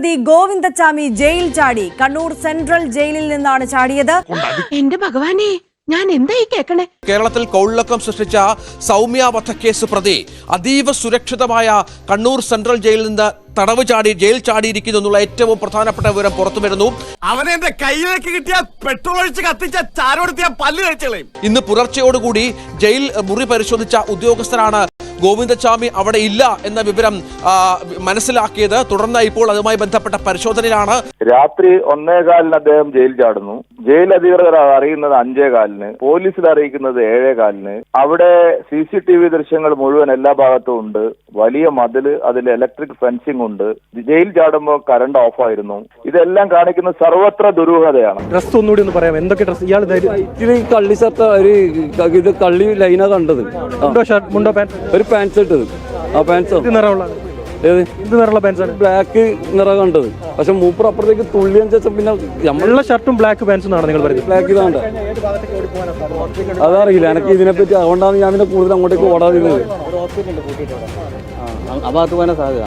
പ്രതി ഗോവിന്ദച്ചാമി ജയിൽ ചാടി. കണ്ണൂർ സെൻട്രൽ ജയിലിൽ നിന്നാണ് ചാടിയത്. എന്റെ ഭഗവാനെ ഞാൻ എന്തായി കേക്കണേ? കേരളത്തിൽ കൗളിളക്കം സൃഷ്ടിച്ച സൗമ്യ വധക്കേസ് പ്രതി അതീവ സുരക്ഷിതമായ കണ്ണൂർ സെൻട്രൽ ജയിലിൽ നിന്ന് തടവ് ചാടി ജയിൽ ചാടിയിരിക്കുന്നു എന്നുള്ള ഏറ്റവും പ്രധാനപ്പെട്ട വിവരം പുറത്തു വരുന്നു. അവനെ എന്റെ കയ്യിലേക്ക് കിട്ടിയ പെട്രോൾ ഒഴിച്ച് കത്തിച്ച ചാരോടുത്തിയ പല്ല് കഴിച്ചളയും ഇന്ന് പുലർച്ചയോടുകൂടി ജയിൽ മുറി പരിശോധിച്ച ഉദ്യോഗസ്ഥരാണ് ഗോവിന്ദസ്വാമി അവിടെ ഇല്ല എന്ന വിവരം മനസ്സിലാക്കിയത് തുടർന്ന് ഇപ്പോൾ അതുമായി ബന്ധപ്പെട്ട പരിശോധനയിലാണ്. രാത്രി ഒന്നേകാലിന് അദ്ദേഹം ജയിൽ ചാടുന്നു. ജയിൽ അധികൃതർ അറിയുന്നത് അഞ്ചേകാലിന് പോലീസിൽ അറിയിക്കുന്നത് ഏഴേകാലിന്. അവിടെ സി സി ടി വി ദൃശ്യങ്ങൾ മുഴുവൻ എല്ലാ ഭാഗത്തും ഉണ്ട്. വലിയ മതിൽ അതിൽ ഇലക്ട്രിക് ഫെൻസിംഗ് ഉണ്ട്. ജയിൽ ചാടുമ്പോൾ കറണ്ട് ഓഫായിരുന്നു ഇതെല്ലാം കാണിക്കുന്ന സർവത്ര ദുരൂഹതയാണ്. ഡ്രസ് ഒന്നുകൂടി ഒന്ന് പറയാം എന്തൊക്കെ ഡ്രസ് ഇയാൾ കള്ളി ഷർട്ട് ഒരു ഇത് കള്ളി ലൈനാ കണ്ടത്. മുണ്ടോ ഷർട്ട്? മുണ്ടോ പാന്റ് ഒരു പാന്റ് ഷർട്ട് ഇട്ടത്. ആ പാൻസ് നിറമുള്ള ഏത്? എന്ത് നിറമുള്ള പാൻസ് ആണ്? ബ്ലാക്ക് നിറ കണ്ടത്. പക്ഷെ മൂപ്പർ അപ്പുറത്തേക്ക് തുള്ളിയ ശേഷം പിന്നെ നമ്മളുടെ ഷർട്ടും ബ്ലാക്ക് പാൻസും എന്നാണ് നിങ്ങൾ പറയുന്നത് ബ്ലാക്ക് ഇതാണ്ട് അതറിയില്ല. എനിക്ക് ഇതിനെപ്പറ്റി അതുകൊണ്ടാണ് ഞാൻ പിന്നെ കൂടുതൽ അങ്ങോട്ടേക്ക് ഓടാതിരുന്നത്. ആ ഭാഗത്ത് പോകാൻ സാധ്യത.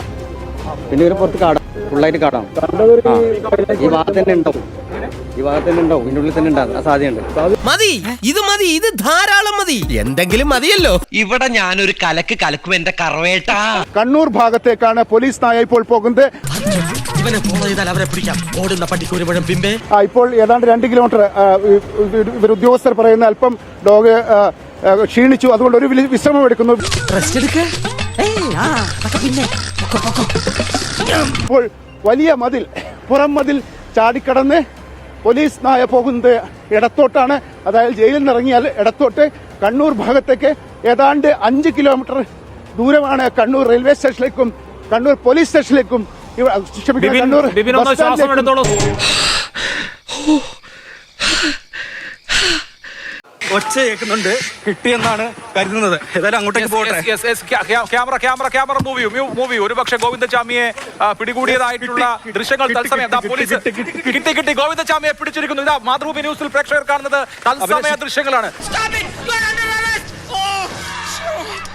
പിന്നെ ഒരു പുറത്ത് കാടാം. ഫുള്ളായിട്ട് കാടാം. ഈ ഭാഗത്ത് തന്നെ ഉണ്ടാവും ഈ ഭാഗത്ത് തന്നെ ഉണ്ടാവും. ഇതിന്റെ ഉള്ളിൽ തന്നെ ഉണ്ടാകും ആ സാധ്യതയുണ്ട്. മതി. ഇത് മതി. ഇത് ധാരാളം മതി. എന്തെങ്കിലും മതിയല്ലോ. ഇവിടെ ഞാനൊരു കലക്ക് കലക്കും എന്റെ കറവേട്ടാ. കണ്ണൂർ ഭാഗത്തേക്കാണ് പോലീസ് നായ ഇപ്പോൾ പോകുന്നത്. ഇവനെ ഫോളോ ചെയ്താൽ അവരെ പിടിക്കാം. ഓടുന്ന പട്ടിക്ക് ഒരു പഴം പിമ്പേ. ആ, ഇപ്പോൾ ഏതാണ്ട് രണ്ട് കിലോമീറ്റർ ഇവർ ഉദ്യോഗസ്ഥർ പറയുന്ന അല്പം ഡോഗ് ക്ഷീണിച്ചു. അതുകൊണ്ട് ഒരു വിശ്രമം എടുക്കുന്നു. റെസ്റ്റ് എടുക്ക. പിന്നെ. ഇപ്പോൾ വലിയ മതിൽ പുറം മതിൽ ചാടിക്കടന്ന് പോലീസ് നായ പോകുന്നത് ഇടത്തോട്ടാണ്. അതായത് ജയിലിൽ നിന്ന് ഇറങ്ങിയാൽ ഇടത്തോട്ട് കണ്ണൂർ ഭാഗത്തേക്ക് ഏതാണ്ട് അഞ്ച് കിലോമീറ്റർ ദൂരമാണ് കണ്ണൂർ റെയിൽവേ സ്റ്റേഷനിലേക്കും കണ്ണൂർ പോലീസ് സ്റ്റേഷനിലേക്കും ക്ഷമിക്കണം, കണ്ണൂർ ബസ് സ്റ്റാൻഡിലേക്കും ഒച്ച കേൾക്കുന്നുണ്ട്. കിട്ടിയെന്നാണ് കരുതുന്നത്. ഏതായാലും അങ്ങോട്ടേക്ക് പോകട്ടെ. Camera camera camera movie movie ഒരുപക്ഷെ ഗോവിന്ദചാമിയെ പിടികൂടിയതായിട്ടുള്ള ദൃശ്യങ്ങൾ തത്സമയം ദാ പോലീസ് കിട്ടി കിട്ടി ഗോവിന്ദചാമിയെ പിടിച്ചിരിക്കുന്നു. ഇതാ മാതൃഭൂമി ന്യൂസിൽ പ്രേക്ഷകർ കാണുന്നത് തത്സമയ ദൃശ്യങ്ങളാണ്.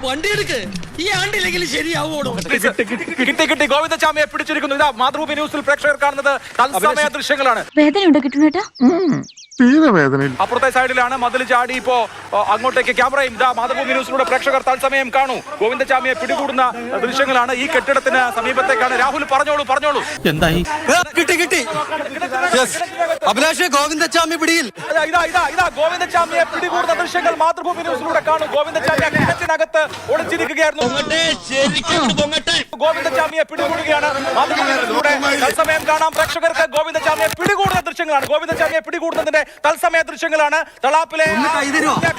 വണ്ടി എടുക്ക്. ഈ ആണ്ടില്ലെങ്കിൽ ശരിയാവോടോ കിട്ടി കിട്ടി ഗോവിന്ദചാമിയെ പിടിച്ചിരിക്കുന്നു. ഇതാ മാതൃഭൂമി ന്യൂസിൽ പ്രേക്ഷകർ കാണുന്നത് തത്സമയ ദൃശ്യങ്ങളാണ്. വേദനയുണ്ടോ കിട്ടുന്നേട്ടാ? അപ്പുറത്തെ സൈഡിലാണ് മതിൽ ചാടി ഇപ്പോ അങ്ങോട്ടേക്ക് ക്യാമറയും. ഇതാ മാതൃഭൂമി ന്യൂസിലൂടെ പ്രേക്ഷകർ തത്സമയം കാണൂ. ഗോവിന്ദചാമിയെ പിടികൂടുന്ന ദൃശ്യങ്ങളാണ് ഈ കെട്ടിടത്തിന് സമീപത്തേക്കാണ്. രാഹുൽ പറഞ്ഞോളൂ പറഞ്ഞോളൂ. എന്തായി? കിട്ടി കിട്ടി. അഭിലാഷ് ഗോവിന്ദചാമി പിടിയിൽ. ഇതാ, ഇതാ ഇതാ ഗോവിന്ദചാമിയെ പിടികൂടുന്ന ദൃശ്യങ്ങൾ മാതൃഭൂമി ന്യൂസിലൂടെ കാണും. ഗോവിന്ദചാമി കിണറ്റിനകത്ത് ഒളിച്ചിരിക്കുകയായിരുന്നു. ഗോവിന്ദചാമിയെ പിടികൂടുകയാണ്. മാതൃഭൂമി ന്യൂസിലൂടെ തത്സമയം കാണാം. പ്രേക്ഷകർക്ക് ഗോവിന്ദചാമിയെ പിടികൂടുന്ന ദൃശ്യങ്ങളാണ്. ഗോവിന്ദചാമിയെ പിടികൂടുന്നതിന്റെ തത്സമയ ദൃശ്യങ്ങളാണ്. തളാപ്പിലെ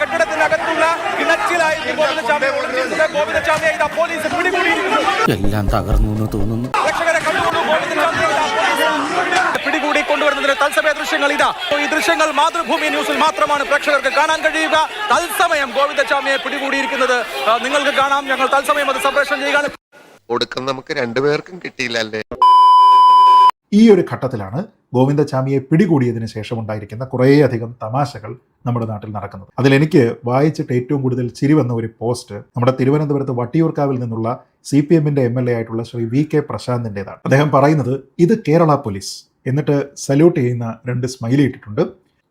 കെട്ടിടത്തിനകത്തുള്ള കിണറ്റിലായിരുന്നു ഇതാ പോലീസ് പിടികൂടിയിരിക്കുന്നു. എല്ലാം തകർന്നു എന്ന് തോന്നുന്നു. കണ്ടുകൊണ്ടു പിടികൂടി കൊണ്ടുവരുന്നതിന് തത്സമയ ദൃശ്യങ്ങൾ ഇതാ. ഈ ദൃശ്യങ്ങൾ മാതൃഭൂമി ന്യൂസിൽ മാത്രമാണ് പ്രേക്ഷകർക്ക് കാണാൻ കഴിയുക. തത്സമയം ഗോവിന്ദചാമിയെ പിടികൂടിയിരിക്കുന്നത് നിങ്ങൾക്ക് കാണാം. ഞങ്ങൾ തത്സമയം അത് സംപ്രേഷണം ചെയ്യുകയാണ്. ഒടുക്കം നമുക്ക് രണ്ടുപേർക്കും കിട്ടിയില്ലല്ലേ? ഈ ഒരു ഘട്ടത്തിലാണ് ഗോവിന്ദചാമിയെ പിടികൂടിയതിന് ശേഷം ഉണ്ടായിരിക്കുന്ന കുറേയധികം തമാശകൾ നമ്മുടെ നാട്ടിൽ നടക്കുന്നത്. അതിലെനിക്ക് വായിച്ചിട്ട് ഏറ്റവും കൂടുതൽ ചിരി വന്ന ഒരു പോസ്റ്റ് നമ്മുടെ തിരുവനന്തപുരത്ത് വട്ടിയൂർക്കാവിൽ നിന്നുള്ള സി പി എമ്മിന്റെ എം എൽ എ ആയിട്ടുള്ള ശ്രീ വി കെ പ്രശാന്തിന്റെതാണ് അദ്ദേഹം പറയുന്നത് ഇത് കേരള പോലീസ്. എന്നിട്ട് സല്യൂട്ട് ചെയ്യുന്ന രണ്ട് സ്മൈലി ഇട്ടിട്ടുണ്ട്.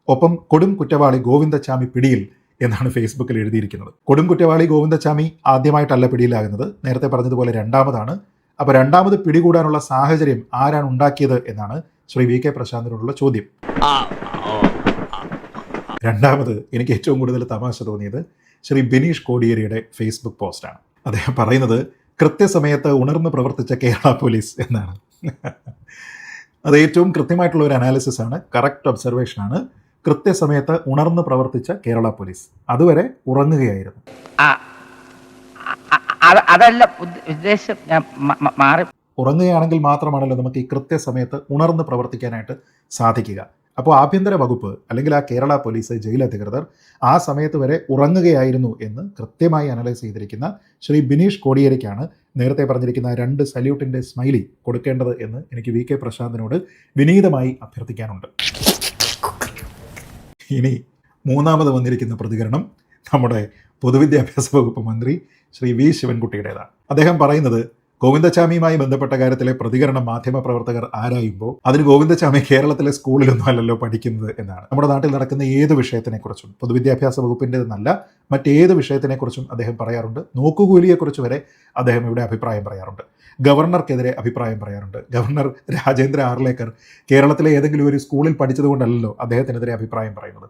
ഒപ്പം കൊടും കുറ്റവാളി ഗോവിന്ദചാമി പിടിയിൽ എന്നാണ് ഫേസ്ബുക്കിൽ എഴുതിയിരിക്കുന്നത്. കൊടും കുറ്റവാളി ഗോവിന്ദചാമി ആദ്യമായിട്ടല്ല പിടിയിലാകുന്നത്. നേരത്തെ പറഞ്ഞതുപോലെ രണ്ടാമതാണ്. അപ്പോൾ രണ്ടാമത് പിടികൂടാനുള്ള സാഹചര്യം ആരാണ് ഉണ്ടാക്കിയത് എന്നാണ് ശ്രീ വി കെ പ്രശാന്തിനോടുള്ള ചോദ്യം. രണ്ടാമത് എനിക്ക് ഏറ്റവും കൂടുതൽ തമാശ തോന്നിയത് ശ്രീ ബിനീഷ് കോടിയേരിയുടെ ഫേസ്ബുക്ക് പോസ്റ്റാണ് അദ്ദേഹം പറയുന്നത് കൃത്യസമയത്ത് ഉണർന്ന് പ്രവർത്തിച്ച കേരള പോലീസ് എന്നാണ്. അത് ഏറ്റവും കൃത്യമായിട്ടുള്ള ഒരു അനാലിസിസ് ആണ് കറക്റ്റ് ഒബ്സർവേഷൻ ആണ്. കൃത്യസമയത്ത് ഉണർന്ന് പ്രവർത്തിച്ച കേരള പോലീസ്. അതുവരെ ഉറങ്ങുകയായിരുന്നു. അതല്ല ഉദ്ദേശം ഞാൻ മാറി ഉറങ്ങുകയാണെങ്കിൽ മാത്രമാണല്ലോ നമുക്ക് ഈ കൃത്യസമയത്ത് ഉണർന്ന് പ്രവർത്തിക്കാനായിട്ട് സാധിക്കുക. അപ്പോൾ ആഭ്യന്തര വകുപ്പ് അല്ലെങ്കിൽ ആ കേരള പോലീസ് ജയിൽ അധികൃതർ ആ സമയത്ത് വരെ ഉറങ്ങുകയായിരുന്നു എന്ന് കൃത്യമായി അനലൈസ് ചെയ്തിരിക്കുന്ന ശ്രീ ബിനീഷ് കോടിയേരിക്കാണ് നേരത്തെ പറഞ്ഞിരിക്കുന്ന രണ്ട് സല്യൂട്ടിന്റെ സ്മൈലി കൊടുക്കേണ്ടത് എന്ന് എനിക്ക് വി കെ പ്രശാന്തിനോട് വിനീതമായി അഭ്യർത്ഥിക്കാനുണ്ട്. ഇനി മൂന്നാമത് വന്നിരിക്കുന്ന പ്രതികരണം നമ്മുടെ പൊതുവിദ്യാഭ്യാസ വകുപ്പ് മന്ത്രി ശ്രീ വി ശിവൻകുട്ടിയുടേതാണ്. അദ്ദേഹം പറയുന്നത് ഗോവിന്ദചാമിയുമായി ബന്ധപ്പെട്ട കാര്യത്തിലെ പ്രതികരണം മാധ്യമപ്രവർത്തകർ ആരായുമ്പോൾ അതിന് ഗോവിന്ദചാമി കേരളത്തിലെ സ്കൂളിലൊന്നും അല്ലല്ലോ പഠിക്കുന്നത് എന്നാണ്. നമ്മുടെ നാട്ടിൽ നടക്കുന്ന ഏത് വിഷയത്തിനെക്കുറിച്ചും പൊതുവിദ്യാഭ്യാസ വകുപ്പിന്റെതെന്നല്ല മറ്റേത് വിഷയത്തിനെക്കുറിച്ചും അദ്ദേഹം പറയാറുണ്ട്. നോക്കുകൂലിയെക്കുറിച്ച് വരെ അദ്ദേഹം ഇവിടെ അഭിപ്രായം പറയാറുണ്ട്. ഗവർണർക്കെതിരെ അഭിപ്രായം പറയാറുണ്ട്. ഗവർണർ രാജേന്ദ്ര ആർലേക്കർ കേരളത്തിലെ ഏതെങ്കിലും ഒരു സ്കൂളിൽ പഠിച്ചതുകൊണ്ടല്ലല്ലോ അദ്ദേഹത്തിനെതിരെ അഭിപ്രായം പറയുന്നത്.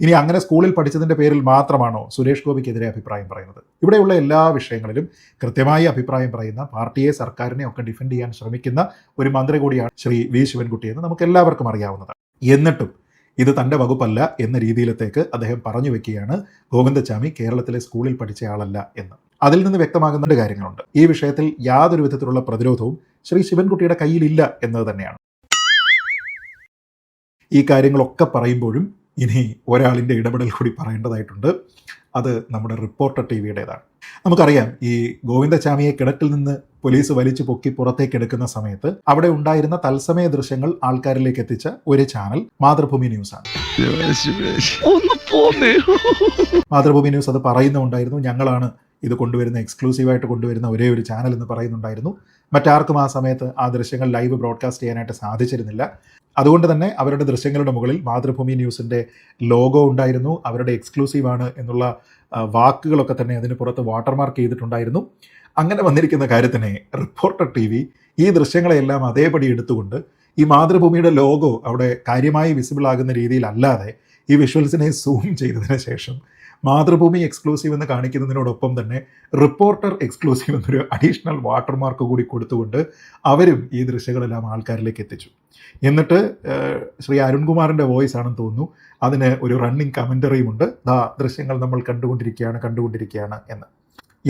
ഇനി അങ്ങനെ സ്കൂളിൽ പഠിച്ചതിന്റെ പേരിൽ മാത്രമാണോ സുരേഷ് ഗോപിക്കെതിരെ അഭിപ്രായം പറയുന്നത്? ഇവിടെയുള്ള എല്ലാ വിഷയങ്ങളിലും കൃത്യമായി അഭിപ്രായം പറയുന്ന പാർട്ടിയെ സർക്കാരിനെ ഒക്കെ ഡിഫെൻഡ് ചെയ്യാൻ ശ്രമിക്കുന്ന ഒരു മന്ത്രി കൂടിയാണ് ശ്രീ വി ശിവൻകുട്ടി എന്ന് നമുക്ക് എല്ലാവർക്കും അറിയാവുന്നതാണ്. എന്നിട്ടും ഇത് തന്റെ വകുപ്പല്ല എന്ന രീതിയിലത്തേക്ക് അദ്ദേഹം പറഞ്ഞു വെക്കുകയാണ് ഗോവിന്ദച്ചാമി കേരളത്തിലെ സ്കൂളിൽ പഠിച്ച ആളല്ല എന്ന്. അതിൽ നിന്ന് വ്യക്തമാകുന്ന കാര്യങ്ങളുണ്ട്. ഈ വിഷയത്തിൽ യാതൊരു വിധത്തിലുള്ള പ്രതിരോധവും ശ്രീ ശിവൻകുട്ടിയുടെ കയ്യിലില്ല എന്നത് തന്നെയാണ്. ഈ കാര്യങ്ങളൊക്കെ പറയുമ്പോഴും ഇനി ഒരാളിന്റെ ഇടപെടൽ കൂടി പറയേണ്ടതായിട്ടുണ്ട്. അത് നമ്മുടെ റിപ്പോർട്ടർ ടി വിയുടേതാണ്. നമുക്കറിയാം ഈ ഗോവിന്ദചാമിയെ കിടക്കിൽ നിന്ന് പോലീസ് വലിച്ചു പൊക്കി പുറത്തേക്ക് എടുക്കുന്ന സമയത്ത് അവിടെ ഉണ്ടായിരുന്ന തത്സമയ ദൃശ്യങ്ങൾ ആൾക്കാരിലേക്ക് എത്തിച്ച ഒരു ചാനൽ മാതൃഭൂമി ന്യൂസ് ആണ് മാതൃഭൂമി ന്യൂസ് അത് പറയുന്നുണ്ടായിരുന്നു. ഞങ്ങളാണ് ഇത് കൊണ്ടുവരുന്ന എക്സ്ക്ലൂസീവായിട്ട് കൊണ്ടുവരുന്ന ഒരേ ഒരു ചാനൽ എന്ന് പറയുന്നുണ്ടായിരുന്നു. മറ്റാർക്കും ആ സമയത്ത് ആ ദൃശ്യങ്ങൾ ലൈവ് ബ്രോഡ്കാസ്റ്റ് ചെയ്യാനായിട്ട് സാധിച്ചിരുന്നില്ല. അതുകൊണ്ട് തന്നെ അവരുടെ ദൃശ്യങ്ങളുടെ മുകളിൽ മാതൃഭൂമി ന്യൂസിന്റെ ലോഗോ ഉണ്ടായിരുന്നു. അവരുടെ എക്സ്ക്ലൂസീവാണ് എന്നുള്ള വാക്കുകളൊക്കെ തന്നെ അതിന് പുറത്ത് വാട്ടർമാർക്ക് ചെയ്തിട്ടുണ്ടായിരുന്നു. അങ്ങനെ വന്നിരിക്കുന്ന കാര്യത്തിനെ റിപ്പോർട്ടർ ടി വി ഈ ദൃശ്യങ്ങളെല്ലാം അതേപടി എടുത്തുകൊണ്ട് ഈ മാതൃഭൂമിയുടെ ലോഗോ അവിടെ കാര്യമായി വിസിബിൾ ആകുന്ന രീതിയിലല്ലാതെ ഈ വിഷ്വൽസിനെ സൂം ചെയ്തതിന് ശേഷം മാതൃഭൂമി എക്സ്ക്ലൂസീവ് എന്ന് കാണിക്കുന്നതിനോടൊപ്പം തന്നെ റിപ്പോർട്ടർ എക്സ്ക്ലൂസീവ് എന്നൊരു അഡീഷണൽ വാട്ടർമാർക്ക് കൂടി കൊടുത്തുകൊണ്ട് അവരും ഈ ദൃശ്യങ്ങളെല്ലാം ആൾക്കാരിലേക്ക് എത്തിച്ചു. എന്നിട്ട് ശ്രീ അരുൺകുമാറിന്റെ വോയിസ് ആണെന്ന് തോന്നുന്നു. അതിന് ഒരു റണ്ണിങ് കമന്ററിയുമുണ്ട് ദാ ദൃശ്യങ്ങൾ നമ്മൾ കണ്ടുകൊണ്ടിരിക്കുകയാണ് കണ്ടുകൊണ്ടിരിക്കുകയാണ് എന്ന്.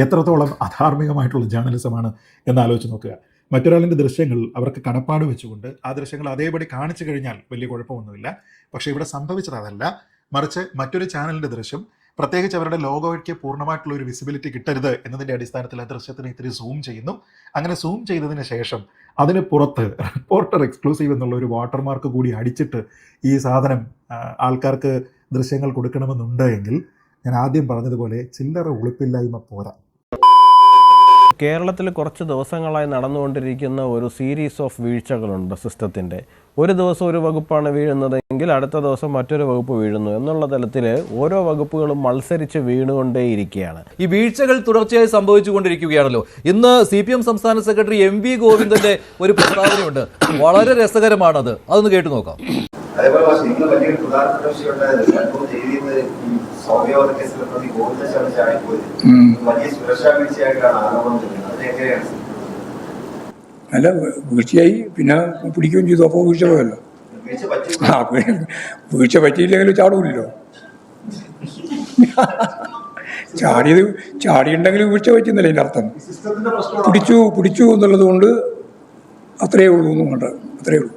എത്രത്തോളം അധാർമികമായിട്ടുള്ള ജേർണലിസമാണ് എന്ന് ആലോചിച്ച് നോക്കുക. മറ്റൊരാളിന്റെ ദൃശ്യങ്ങൾ അവർക്ക് കടപ്പാട് വെച്ചുകൊണ്ട് ആ ദൃശ്യങ്ങൾ അതേപടി കാണിച്ചു കഴിഞ്ഞാൽ വലിയ കുഴപ്പമൊന്നുമില്ല. പക്ഷേ ഇവിടെ സംഭവിച്ചത് അതല്ല. മറിച്ച് മറ്റൊരു ചാനലിന്റെ ദൃശ്യം പ്രത്യേകിച്ച് അവരുടെ ലോഗോയ്ക്ക് പൂർണമായിട്ടുള്ള ഒരു വിസിബിലിറ്റി കിട്ടരുത് എന്നതിന്റെ അടിസ്ഥാനത്തിൽ ആ ദൃശ്യത്തിന് ഇത്തിരി സൂം ചെയ്യുന്നു. അങ്ങനെ സൂം ചെയ്തതിന് ശേഷം അതിന് പുറത്ത് റിപ്പോർട്ടർ എക്സ്ക്ലൂസീവ് എന്നുള്ള ഒരു വാട്ടർമാർക്ക് കൂടി അടിച്ചിട്ട് ഈ സാധനം ആൾക്കാർക്ക് ദൃശ്യങ്ങൾ കൊടുക്കണമെന്നുണ്ട് എങ്കിൽ ഞാൻ ആദ്യം പറഞ്ഞതുപോലെ ചില്ലറ ഉളുപ്പില്ലായ്മ പോരാ. കേരളത്തിൽ കുറച്ച് ദിവസങ്ങളായി നടന്നുകൊണ്ടിരിക്കുന്ന ഒരു സീരീസ് ഓഫ് വീഴ്ചകളുണ്ട് സിസ്റ്റത്തിന്റെ. ഒരു ദിവസം ഒരു വകുപ്പാണ് വീഴുന്നതെങ്കിൽ അടുത്ത ദിവസം മറ്റൊരു വകുപ്പ് വീഴുന്നു എന്നുള്ള തലത്തിൽ ഓരോ വകുപ്പുകളും മത്സരിച്ച് വീണുകൊണ്ടേയിരിക്കുകയാണ്. ഈ വീഴ്ചകൾ തുടർച്ചയായി സംഭവിച്ചുകൊണ്ടിരിക്കുകയാണല്ലോ. ഇന്ന് സി പി എം സംസ്ഥാന സെക്രട്ടറി എം വി ഗോവിന്ദന്റെ ഒരു പ്രസ്താവനയുണ്ട്. വളരെ രസകരമാണത്. അതൊന്ന് കേട്ടു നോക്കാം. അതേപോലെ സൗമ്യവധ കേസിലെ പ്രതി വലിയ സുരക്ഷാ വീഴ്ചയായിട്ടാണ് ആരോപണം ചെയ്യുന്നത് അതിനെങ്ങനെയാണ് അല്ല വീഴ്ചയായി. പിന്നെ പിടിക്കുകയും ചെയ്തു. അപ്പോൾ വീഴ്ച പോയല്ലോ. ആ വീഴ്ച പറ്റിയില്ലെങ്കിലും ചാടൂല്ലോ ചാടിയത് ചാടിയുണ്ടെങ്കിൽ വീഴ്ച പറ്റുന്നില്ല അതിന്റെ അർത്ഥം? പിടിച്ചു പിടിച്ചു എന്നുള്ളത് കൊണ്ട് അത്രയേ ഉള്ളൂ എന്നും കണ്ട് അത്രയേ ഉള്ളൂ.